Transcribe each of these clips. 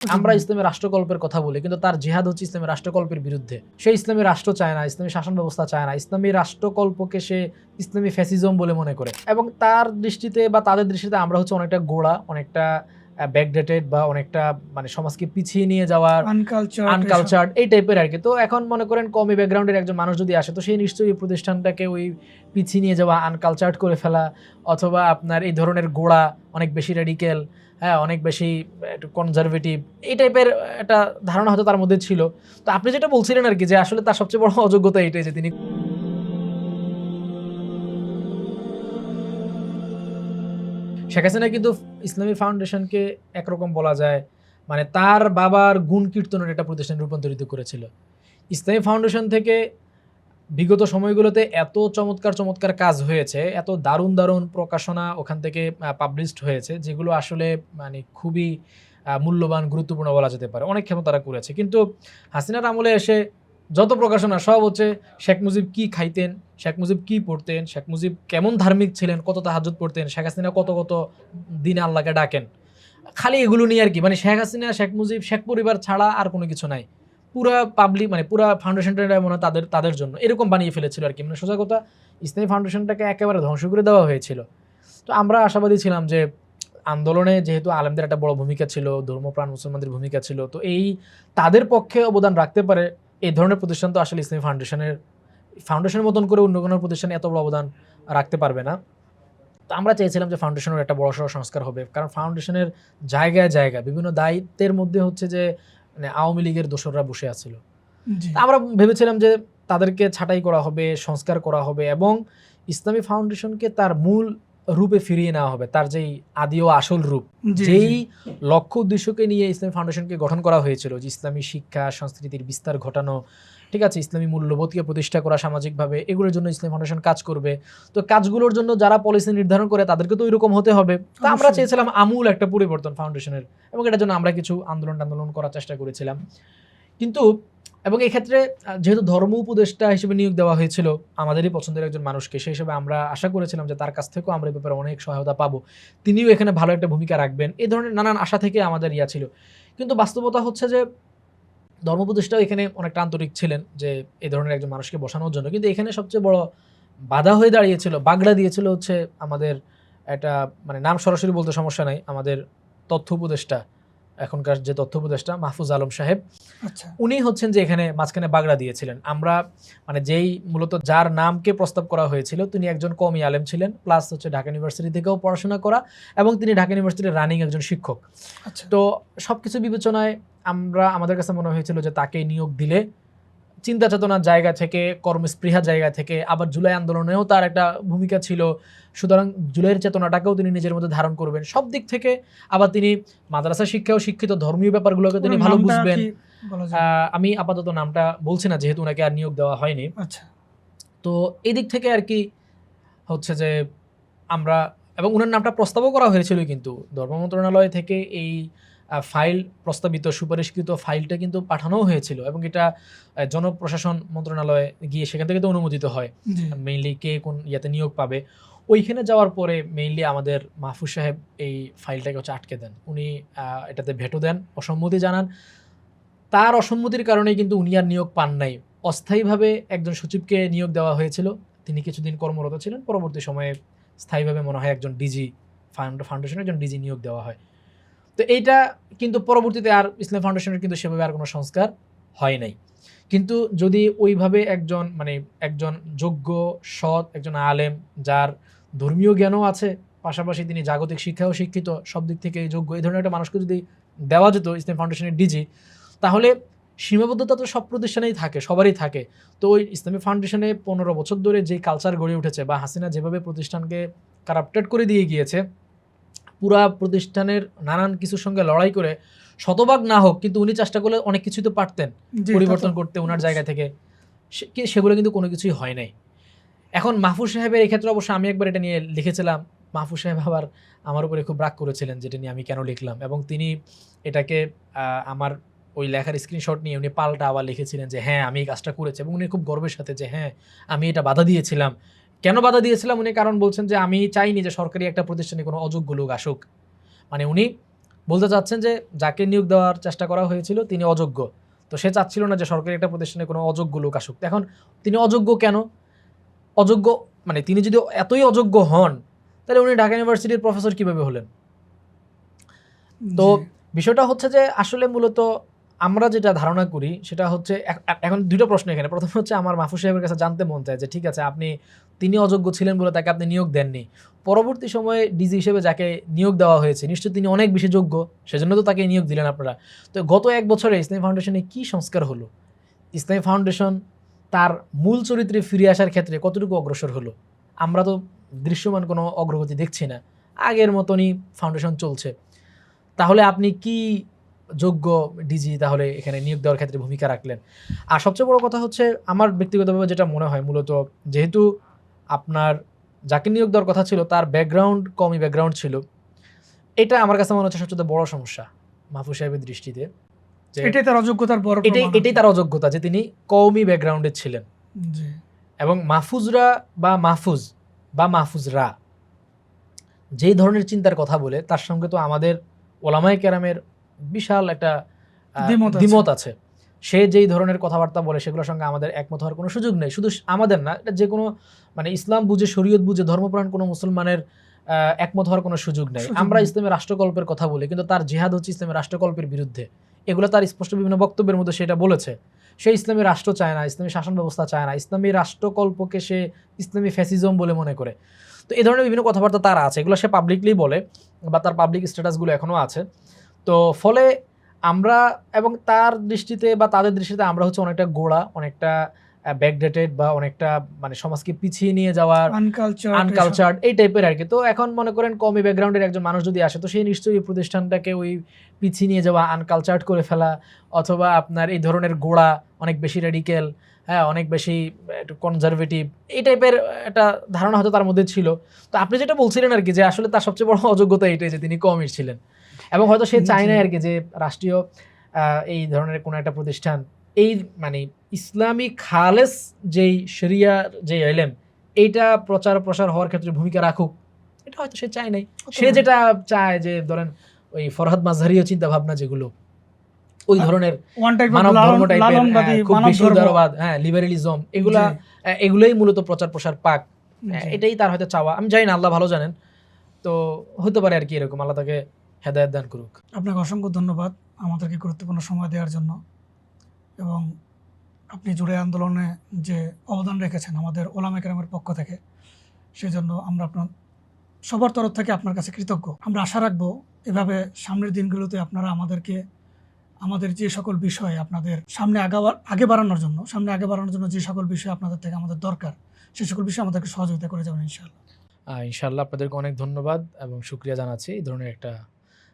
আমরা ইসলামী রাষ্ট্রকল্পের কথা বলি কিন্তু তার জেহাদ হচ্ছে ইসলামী রাষ্ট্রকল্পের বিরুদ্ধে। সে ইসলামী রাষ্ট্র চায় না ইসলামী শাসন ব্যবস্থা চায় না ইসলামী রাষ্ট্রকল্পকে সে ইসলামী ফ্যাসিজম বলে মনে করে। এবং তার দৃষ্টিতে বা তাদের দৃষ্টিতে আমরা হচ্ছে অনেকটা গোড়া অনেকটা ব্যাকডেটেড বা অনেকটা মানে সমাজকে পিছিয়ে নিয়ে যাওয়ার আনকালচার আনকালচার্ড এই টাইপের আর কি তো এখন মনে করেন কমি ব্যাকগ্রাউন্ডের একজন মানুষ যদি আসে তো সেই নিশ্চয়ই প্রতিষ্ঠানটাকে ওই পিছিয়ে নিয়ে যাওয়া আনকালচার্ড করে ফেলা অথবা আপনার এই ধরনের গোড়া অনেক বেশি রেডিক্যাল হ্যাঁ অনেক বেশি একটু কনজারভেটিভ এই টাইপের একটা ধারণা হয়তো তার মধ্যে ছিল। তো আপনি যেটা বলছিলেন আর কি, যে আসলে তার সবচেয়ে বড় অযোগ্যতা এটাই যে তিনি শেখ হাসিনা কিন্তু ইসলামী ফাউন্ডেশনকে একরকম বলা যায় মানে তার বাবার গুণ কীর্তনের একটা প্রতিষ্ঠান রূপান্তরিত করেছিল। ইসলামী ফাউন্ডেশন থেকে বিগত সময়গুলোতে এত চমৎকার চমৎকার কাজ হয়েছে, এত দারুণ দারুণ প্রকাশনা ওখান থেকে পাবলিশড হয়েছে, যেগুলো আসলে মানে খুবই মূল্যবান, গুরুত্বপূর্ণ বলা যেতে পারে। অনেক ক্ষমতা তারা করেছে। কিন্তু হাসিনার আমলে এসে যত প্রকাশনা, সব হচ্ছে শেখ মুজিব কি খাইতেন, শেখ মুজিব কি পড়তেন, শেখ মুজিব কেমন ধার্মিক ছিলেন, কত তাহাজুদ পড়তেন, শেখ হাসিনা কত কত দিন আল্লাহকে ডাকেন। খালি এগুলো নিয়ে আর কি মানে শেখ হাসিনা, শেখ মুজিব, শেখ পরিবার ছাড়া আর কোনো কিছু নাই। পুরা পাবলিক মানে পুরা ফাউন্ডেশনটা মনে তাদের তাদের জন্য। এরকম বানিয়ে ফেলেছিল আর কি। মানে সোজা কথা ইসলামী ফাউন্ডেশনটাকে একেবারে ধ্বংস করে দেওয়া হয়েছিল। তো আমরা আশাবাদী ছিলাম যে আন্দোলনে যেহেতু আলেমদের একটা বড় ভূমিকা ছিল, ধর্মপ্রাণ মুসলমানদের ভূমিকা ছিল, তো এই তাদের পক্ষে অবদান রাখতে পারে এই ধরনের প্রতিষ্ঠান তো আসলে ইসলামী ফাউন্ডেশনের ফাউন্ডেশনের মতন করে অন্য কোনো প্রতিষ্ঠানে এত বড় অবদান রাখতে পারবে না। তো আমরা চেয়েছিলাম যে ফাউন্ডেশনের একটা বড় সড়ো সংস্কার হবে, কারণ ফাউন্ডেশনের জায়গায় জায়গায়, বিভিন্ন দায়িত্বের মধ্যে হচ্ছে যে মানে আওয়ামী লীগের দোসররা বসে আছিল। আমরা ভেবেছিলাম যে তাদেরকে ছাটাই করা হবে সংস্কার করা হবে এবং ইসলামী ফাউন্ডেশনকে তার মূল রূপে ফিরিয়ে নেওয়া হবে তার যেই আদি ও আসল রূপ। যেই লক্ষ্য উদ্দেশ্যকে নিয়ে ইসলামী ফাউন্ডেশনকে গঠন করা হয়েছিল যে ইসলামী শিক্ষা সংস্কৃতির বিস্তার ঘটানো ঠিক আছে ইসলামী মূল্যবোধকে প্রতিষ্ঠা করা সামাজিকভাবে এগুলোর জন্য ইসলামী ফাউন্ডেশন কাজ করবে। তো কাজগুলোর জন্য যারা পলিসি নির্ধারণ করে তাদেরকে তো ওইরকম হতে হবে। তা আমরা চেয়েছিলাম আমূল একটা পরিবর্তন ফাউন্ডেশনের এবং এটার জন্য আমরা কিছু আন্দোলন আন্দোলন করার চেষ্টা করেছিলাম। কিন্তু এবং এই ক্ষেত্রে যেহেতু ধর্ম উপদেষ্টা হিসেবে নিয়োগ দেওয়া হয়েছিল আমাদেরই পছন্দের একজন মানুষকে সেই হিসেবে আমরা আশা করেছিলাম যে তার কাছ থেকেও আমরা এই ব্যাপারে অনেক সহায়তা পাবো। তিনিও এখানে ভালো একটা ভূমিকা রাখবেন। এই ধরনের নানান আশা থেকে আমাদের ইয়া ছিল। কিন্তু বাস্তবতা হচ্ছে যে ধর্ম উপদেষ্টাও এখানে অনেকটা আন্তরিক ছিলেন যে এই ধরনের একজন মানুষকে বসানোর জন্য। কিন্তু এখানে সবচেয়ে বড় বাধা হয়ে দাঁড়িয়েছিল, বাগড়া দিয়েছিল হচ্ছে আমাদের একটা মানে নাম সরাসরি বলতে সমস্যা নাই, আমাদের তথ্য উপদেষ্টা এখনকার যে তথ্য উপদেষ্টা মাহফুজ আলম সাহেব আচ্ছা। উনি হচ্ছেন যে এখানে মাঝখানে বাগড়া দিয়েছিলেন। আমরা মানে যেই মূলত যার নামকে প্রস্তাব করা হয়েছিল তিনি একজন কমি আলেম ছিলেন প্লাস হচ্ছে ঢাকা ইউনিভার্সিটি থেকেও পড়াশোনা করা এবং তিনি ঢাকা ইউনিভার্সিটির রানিং একজন শিক্ষক। আচ্ছা। তো সব কিছু বিবেচনায় আমরা আমাদের কাছে মনে হয়েছিল যে তাকে নিয়োগ দিলে চিন্তা চেতনার জায়গা থেকে কর্মস্পৃহা জায়গা থেকে আবার জুলাই আন্দোলনেও তার একটা ভূমিকা ছিল। সুতরাং জুলাইয়ের চেতনাটাকেও তিনি নিজের মধ্যে ধারণ করবেন। সব দিক থেকে আবার তিনি মাদ্রাসা শিক্ষাও শিক্ষিত ধর্মীয় ব্যাপারগুলোকে তিনি ভালো বুঝবেন। আমি আপাতত নামটা বলছি না যেহেতু ওনাকে আর নিয়োগ দেওয়া হয়নি। আচ্ছা। তো এই দিক থেকে আর কি হচ্ছে যে আমরা এবং ওনার নামটা প্রস্তাবও করা হয়েছিল কিন্তু। ধর্ম মন্ত্রণালয় থেকে এই ফাইল প্রস্তাবিত সুপারিশকৃত ফাইলটা কিন্তু পাঠানোও হয়েছিল এবং এটা জনপ্রশাসন মন্ত্রণালয়ে গিয়ে সেখান থেকে তো অনুমোদিত হয়। মেইনলি কে কোন ইয়াতে নিয়োগ পাবে। ওইখানে যাওয়ার পরে মেইনলি আমাদের মাহফুজ সাহেব এই ফাইলটাকে হচ্ছে আটকে দেন। উনি এটাতে ভেটো দেন অসম্মতি জানান। তার অসম্মতির কারণেই কিন্তু উনি আর নিয়োগ পান নাই। অস্থায়ীভাবে একজন সচিবকে নিয়োগ দেওয়া হয়েছিল। তিনি কিছুদিন কর্মরত ছিলেন। পরবর্তী সময়ে স্থায়ীভাবে মনে হয় একজন ডিজি ফাউন্ডেশনের একজন ডিজি নিয়োগ দেওয়া হয়। তো এইটা কিন্তু পরবর্তীতে আর ইসলাম ফাউন্ডেশনের কিন্তু সেভাবে আর কোনো সংস্কার হয় নাই। কিন্তু যদি ওইভাবে একজন মানে একজন যোগ্য, সৎ, একজন আলেম যার ধর্মীয় জ্ঞানও আছে, পাশাপাশি তিনি জাগতিক শিক্ষাও শিক্ষিত, সব দিক থেকে যোগ্য, এই ধরনের একটা মানুষকে যদি দেওয়া যেত ইসলাম ফাউন্ডেশনের ডিজি তাহলে সীমাবদ্ধতা তো সব প্রতিষ্ঠানেই থাকে, সবারই থাকে। তো ওই ইসলামী ফাউন্ডেশনে পনেরো বছর ধরে যে কালচার গড়ে উঠেছে বা হাসিনা যেভাবে প্রতিষ্ঠানকে কারাপ্টেড করে দিয়ে গিয়েছে পুরা প্রতিষ্ঠানের নানান কিছুর সঙ্গে লড়াই করে শতভাগ না হোক কিন্তু উনি চেষ্টা করলে অনেক কিছুই তো পারতেন পরিবর্তন করতে ওনার জায়গা থেকে। সেগুলো কিন্তু কোনো কিছুই হয় নাই। এখন মাহফুজ সাহেবের ক্ষেত্রে অবশ্য আমি একবার এটা নিয়ে লিখেছিলাম। মাহফুজ সাহেব আবার আমার উপরে খুব রাগ করেছিলেন যেটা নিয়ে আমি কেন লিখলাম এবং তিনি এটাকে আহ, আমার ওই লেখার স্ক্রিনশট নিয়ে উনি পাল্টা আবার লিখেছিলেন যে হ্যাঁ আমি এই কাজটা করেছি। এবং উনি খুব গর্বের সাথে যে হ্যাঁ আমি এটা বাধা দিয়েছিলাম কেন বাধা দিয়েছিলাম? উনি কারণ বলছেন যে আমি চাইনি যে সরকারি একটা প্রতিষ্ঠানে কোনো অযোগ্য লোক আসুক। মানে উনি বলতে চাচ্ছেন যে যাকে নিয়োগ দেওয়ার চেষ্টা করা হয়েছিল তিনি অযোগ্য। তো সে চাচ্ছিল না যে সরকারি একটা প্রতিষ্ঠানে কোনো অযোগ্য লোক আসুক। এখন তিনি অযোগ্য কেন? অযোগ্য মানে তিনি যদি এতই অযোগ্য হন তাহলে উনি ঢাকা ইউনিভার্সিটির প্রফেসর কীভাবে হলেন? তো বিষয়টা হচ্ছে যে আসলে মূলত আমরা যেটা ধারণা করি, সেটা হচ্ছে এখ- এখ- এখন দুটো প্রশ্ন এখানে। প্রথম হচ্ছে আমার মাহফুজ সাহেবের কাছে জানতে মন চায় যে, ঠিক আছে, আপনি, তিনি অযোগ্য ছিলেন বলে তাকে আপনি নিয়োগ দেননি। পরবর্তী সময়ে ডিজি হিসেবে যাকে নিয়োগ দেওয়া হয়েছে, নিশ্চয়ই তিনি অনেক বেশি যোগ্য, সেজন্য তো তাকে নিয়োগ দিলেন আপনারা। তো গত এক বছরে ইসলামী ফাউন্ডেশনে কি সংস্কার হলো? ইসলামী ফাউন্ডেশন তার মূল চরিত্রে ফিরে আসার ক্ষেত্রে কতটুকু অগ্রসর হলো? আমরা তো দৃশ্যমান কোনো অগ্রগতি দেখছি না। আগের মতনই ফাউন্ডেশন চলছে। তাহলে আপনি কি যোগ্য ডিজি তাহলে এখানে নিয়োগ দেওয়ার ক্ষেত্রে ভূমিকা রাখলেন। আর সবচেয়ে বড় কথা হচ্ছে আমার ব্যক্তিগতভাবে যেটা মনে হয় মূলত যেহেতু আপনার যাকে নিয়োগ দেওয়ার কথা ছিল তার ব্যাকগ্রাউন্ড কমই ব্যাকগ্রাউন্ড ছিল এটা আমার কাছে মনে হচ্ছে সবচেয়ে বড় সমস্যা মাহফুজ সাহেবের দৃষ্টিতে। এটাই তার অযোগ্যতার বড় এটাই এটাই তার অযোগ্যতা যে তিনি কওমি ব্যাকগ্রাউন্ডে ছিলেন। এবং মাহফুজরা বা মাহফুজ বা মাহফুজরা যেই ধরনের চিন্তার কথা বলে তার সঙ্গে তো আমাদের ওলামাই কেরামের বিশাল একটা দ্বিমত আছে। সে যেই ধরনের কথাবার্তা বলে সেগুলোর সঙ্গে আমাদের একমত হওয়ার কোনো সুযোগ নেই। শুধু আমাদের না এটা যে কোনো মানে ইসলাম বুঝে শরীয়ত বুঝে ধর্মপ্রাণ কোনো মুসলমানের একমত হওয়ার কোনো সুযোগ নেই। আমরা ইসলামের রাষ্ট্রকল্পের কথা বলি কিন্তু তার জিহাদ হচ্ছে ইসলামের রাষ্ট্রকল্পের বিরুদ্ধে। এগুলো তার স্পষ্ট বিভিন্ন বক্তব্যের মধ্যে সেটা বলেছে। সে ইসলামী রাষ্ট্র চায় না ইসলামী শাসন ব্যবস্থা চায় না ইসলামী রাষ্ট্রকল্পকে সে ইসলামী ফ্যাসিজম বলে মনে করে। তো এই ধরনের বিভিন্ন কথাবার্তা তার আছে এগুলো সে পাবলিকলি বলে বা তার পাবলিক স্ট্যাটাসগুলো এখনও আছে। তো ফলে আমরা এবং তার দৃষ্টিতে বা তাদের দৃষ্টিতে আমরা হচ্ছে অনেকটা গোড়া অনেকটা ব্যাকডেটেড বা অনেকটা মানে সমাজকে পিছিয়ে নিয়ে যাওয়ার আনকালচার আনকালচার্ড এই টাইপের আর কি তো এখন মনে করেন কমি ব্যাকগ্রাউন্ডের একজন মানুষ যদি আসে তো সেই নিশ্চয়ই প্রতিষ্ঠানটাকে ওই পিছিয়ে নিয়ে যাওয়া আনকালচার্ড করে ফেলা অথবা আপনার এই ধরনের গোড়া অনেক বেশি রেডিক্যাল হ্যাঁ অনেক বেশি একটু কনজারভেটিভ এই টাইপের একটা ধারণা হয়তো তার মধ্যে ছিল। তো আপনি যেটা বলছিলেন আর কি যে আসলে তার সবচেয়ে বড় অযোগ্যতা এটাই যে তিনি কমির ছিলেন। এবং হয়তো সে চায় না আর কি যে রাষ্ট্রীয় এই ধরনের কোনো একটা প্রতিষ্ঠান এই মানে ইসলামী খালেস যেই শরিয়ার যে এলেম এইটা প্রচার প্রসার হওয়ার ক্ষেত্রে ভূমিকা রাখুক এটা হয়তো সে চায় নাই। সে যেটা চায় যে ধরেন ওই ফরহাদ মাঝহারীয় চিন্তা ভাবনা যেগুলো ওই ধরনের মানব ধর্ম টাইপের খুব বেশি উদারবাদ হ্যাঁ লিবারেলিজম এগুলা এগুলোই মূলত প্রচার প্রসার পাক। এটাই তার হয়তো চাওয়া। আমি জানি না আল্লাহ ভালো জানেন। তো হতে পারে আর কি এরকম আল্লাহ তাকে হেদায়ত দান করুক। আপনাকে অসংখ্য ধন্যবাদ আমাদেরকে গুরুত্বপূর্ণ সময় দেওয়ার জন্য এবং আপনি জুড়ে আন্দোলনে যে অবদান রেখেছেন আমাদের ওলামা কেরামের পক্ষ থেকে সেজন্য আমরা আপনার সবার তরফ থেকে আপনার কাছে কৃতজ্ঞ। আমরা আশা রাখব এভাবে সামনের দিনগুলোতে আপনারা আমাদেরকে আমাদের যে সকল বিষয় আপনাদের সামনে আগাবার আগে বাড়ানোর জন্য সামনে আগে বাড়ানোর জন্য যে সকল বিষয় আপনাদের থেকে আমাদের দরকার সেই সকল বিষয় আমাদেরকে সহযোগিতা করে যাবেন ইনশাআল্লাহ। ইনশাআল্লাহ আপনাদেরকে অনেক ধন্যবাদ এবং শুক্রিয়া জানাচ্ছি। এই ধরনের একটা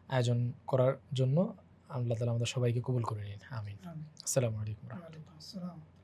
আয়োজন করার জন্য আল্লাহ তালা আমাদের সবাইকে কবুল করে নিন। আমিন। আসসালামু আলাইকুম আসসালাম।